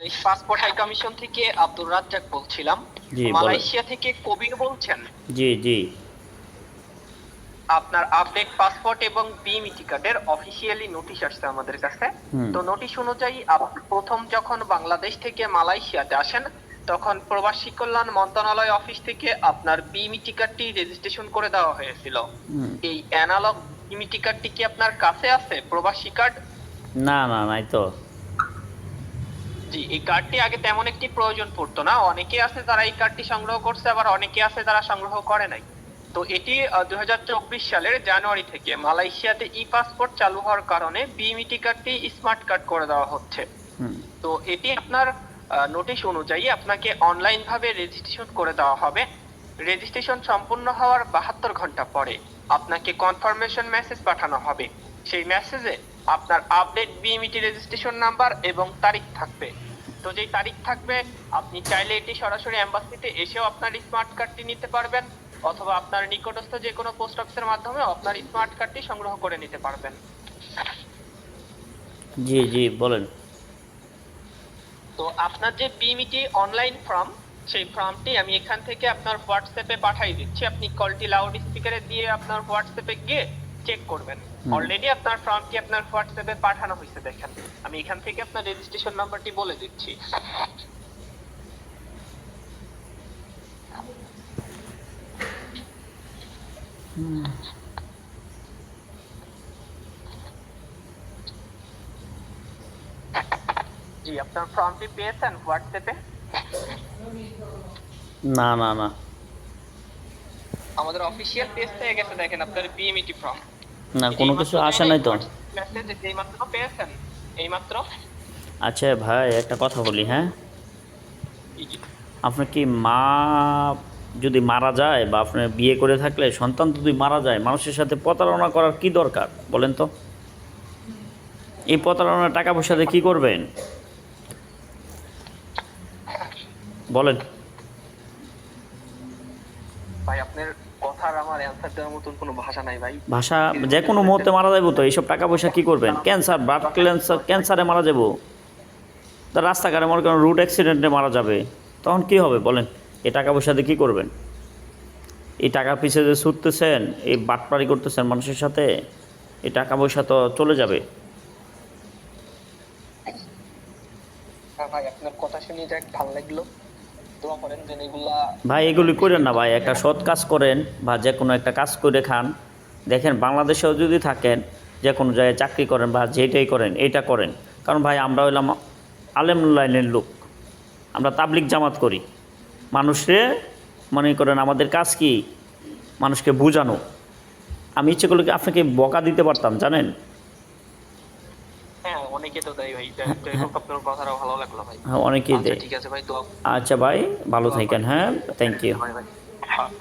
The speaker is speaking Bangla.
এই পাসপোর্ট হাই কমিশন থেকে আব্দুর রাজ্জাক বলছিলাম। মালয়েশিয়া থেকে কবির বলছেন? জি জি। আপনার আপডেট পাসপোর্ট এবং বিএমইটি কার্ডের অফিসিয়ালি নোটিশ আসছে আমাদের কাছে। তো নোটিশ অনুযায়ী প্রথম যখন বাংলাদেশ থেকে মালয়েশিয়াতে আসেন তখন প্রবাসী কল্যাণ মন্ত্রণালয় অফিস থেকে আপনার বিএমইটি কার্ডটি রেজিস্ট্রেশন করে দেওয়া হয়েছিল। এই অ্যানালগ বিএমইটি কার্ডটি কি আপনার কাছে আছে প্রবাসী কার্ড না না নাই তো। জি এই কার্ডটি আগে তেমন একটি প্রয়োজন পড়তো না। অনেকে আছে যারা এই কার্ডটি সংগ্রহ করছে আবার অনেকে আছে যারা সংগ্রহ করে নাই। তো এটি দুই সালের জানুয়ারি থেকে মালয়েশিয়াতে ই পাসপোর্ট চালু হওয়ার কারণে কার্ডটি স্মার্ট কার্ড করে দেওয়া হচ্ছে। তো এটি আপনার নোটিশ অনুযায়ী আপনাকে অনলাইন ভাবে রেজিস্ট্রেশন করে দেওয়া হবে। রেজিস্ট্রেশন সম্পূর্ণ হওয়ার বাহাত্তর ঘণ্টা পরে আপনাকে কনফার্মেশন মেসেজ পাঠানো হবে। সেই মেসেজে আপনার আপডেট বিএমইটি রেজিস্ট্রেশন নাম্বার এবং তারিখ থাকবে। তো যেই তারিখ থাকবে আপনি চাইলে এটি সরাসরি এম্বাসিতে এসেও আপনার স্মার্ট কার্ডটি নিতে পারবেন অথবা আপনার নিকটস্থ যে কোনো পোস্ট অফিসের মাধ্যমে আপনার স্মার্ট কার্ডটি সংগ্রহ করে নিতে পারবেন। জি জি বলেন। তো আপনার যে বিমিটি অনলাইন ফর্ম সেই ফর্মটি আমি এখান থেকে আপনার হোয়াটসঅ্যাপে পাঠিয়ে দিচ্ছি। আপনি কলটি লাউড স্পিকারে দিয়ে আপনার হোয়াটসঅ্যাপে গিয়ে চেক করবেন। অলরেডি আপনার ফর্মটি আপনার হোয়াটসঅ্যাপে পাঠানো হয়েছে দেখেন। আমি এখান থেকে আপনার রেজিস্ট্রেশন নাম্বারটি বলে দিচ্ছি। জি আপনার ফর্মটি পেয়েছেন হোয়াটসঅ্যাপে না না না। আমাদের অফিসিয়াল পেজ থেকে গেছে দেখেন আপনার বিএমইটি ফর্ম না কোনো কিছু আসে নাই তো? মেসেজ এইমাত্র পেয়েছেন এইমাত্র আচ্ছা ভাই একটা কথা বলি হ্যাঁ। আপনার কি মা যদি মারা যায় বা আপনার বিয়ে করে থাকলে সন্তান যদি মারা যায় মানুষের সাথে প্রতারণা করার কি দরকার? বলেন তো। এই প্রতারণার টাকা পয়সা দিয়ে কী করবেন? বলেন। ভাই আপনার কথার আমার অ্যান্সার দেওয়ার মতন কোনো ভাষা নাই ভাই। ভাষা যে কোনো মুহূর্তে মারা যাব তো এইসব টাকা পয়সা কী করবেন? ক্যান্সার ব্লাড ক্যান্সার ক্যান্সারে মারা যাব তা রাস্তাঘাটে মনে করেন রুট অ্যাক্সিডেন্টে মারা যাবে। তখন কি হবে বলেন? এই টাকা পয়সা দিয়ে কী করবেন? এই টাকার পিছিয়ে যে ছুটতেছেন এই বাটপাড়ি করতেছেন মানুষের সাথে এই টাকা পয়সা তো চলে যাবে। হ্যাঁ ভাই আপনার কথা শুনে যাক ভালো লাগল। ভাই এগুলি করেন না ভাই। একটা সৎ কাজ করেন বা যে কোনো একটা কাজ করে খান। দেখেন বাংলাদেশেও যদি থাকেন যে কোনো জায়গায় চাকরি করেন বা যেটাই করেন এইটা করেন। কারণ ভাই আমরা হইলাম আলেম লাইনের লোক। আমরা তাবলিক জামাত করি। মানুষে মনে করেন আমাদের কাজ কি? মানুষকে বোঝানো। আমি ইচ্ছে করলে কি আপনাকে বকা দিতে পারতাম জানেন? হ্যাঁ অনেকে তো দেয় ভাই। কথাটা ভালো। ভাই। হ্যাঁ অনেকেই আচ্ছা দেয়। ঠিক আছে ভাই আচ্ছা ভাই ভালো থাকেন হ্যাঁ থ্যাংক ইউ